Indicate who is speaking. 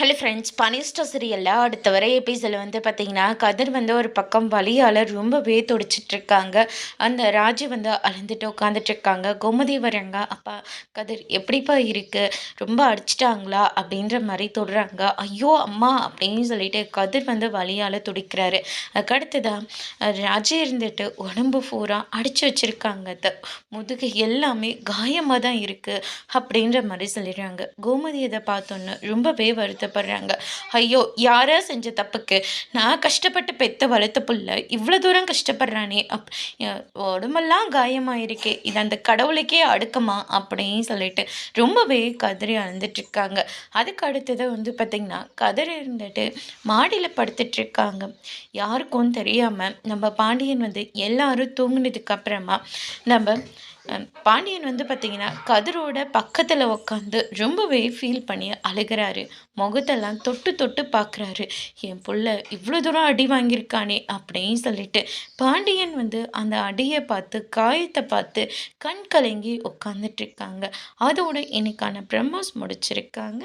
Speaker 1: Hello friends பனிஸ்டோ சீரியலில் அடுத்த வர எபிசோடில் வந்து பார்த்திங்கன்னா கதிர் வந்து ஒரு பக்கம் வலியால் ரொம்பவே துடிச்சிட்ருக்காங்க. அந்த ராஜு வந்து அழுந்துட்டு உட்காந்துட்ருக்காங்க கோமதி வராங்க அப்பா கதிர் எப்படிப்பா இருக்குது ரொம்ப அடிச்சிட்டாங்களா? அப்படின்ற மாதிரி தொடுறாங்க. ஐயோ அம்மா அப்படின்னு சொல்லிட்டு கதிர் வந்து வலியால் துடிக்கிறாரு. அதுக்கடுத்துதான் ராஜு இருந்துட்டு உடம்பு பூரா அடித்து வச்சுருக்காங்க. முதுகு எல்லாமே காயமாக தான் இருக்குது அப்படின்ற மாதிரி சொல்லிடுறாங்க. கோமதி இதை பார்த்தோன்னு ரொம்பவே வருத்த கஷ்டப்படுறாங்க. ஐயோ யாரா செஞ்ச தப்புக்கு? நான் கஷ்டப்பட்டு பெத்த வளர்த்த புள்ள இவ்வளோ தூரம் கஷ்டப்படுறானே. அப் உடம்பெல்லாம் காயமாயிருக்கே. இது அந்த கடவுளுக்கே அடுக்கமா? அப்படின்னு சொல்லிட்டு ரொம்பவே கதறி அழுந்துட்டுருக்காங்க அதுக்கு அடுத்தது வந்து பார்த்திங்கன்னா கதறி இருந்துட்டு மாடியில் படுத்துட்ருக்காங்க யாருக்கும் தெரியாமல் நம்ம பாண்டியன் வந்து எல்லாரும் தூங்கினதுக்கு அப்புறமா நம்ம பாண்டியன் வந்து பார்த்திங்கன்னா கதிரோட பக்கத்தில் உட்காந்து ரொம்பவே ஃபீல் பண்ணி அழுகிறாரு. முகத்தெல்லாம் தொட்டு தொட்டு பார்க்குறாரு என் புள்ள இவ்வளோ தூரம் அடி வாங்கியிருக்கானே அப்படின்னு சொல்லிட்டு பாண்டியன் வந்து அந்த அடியை பார்த்து காயத்தை பார்த்து கண் கலங்கி உட்காந்துட்ருக்காங்க அதோட இன்னைக்கான பிரம்மோஸ் முடிச்சிருக்காங்க.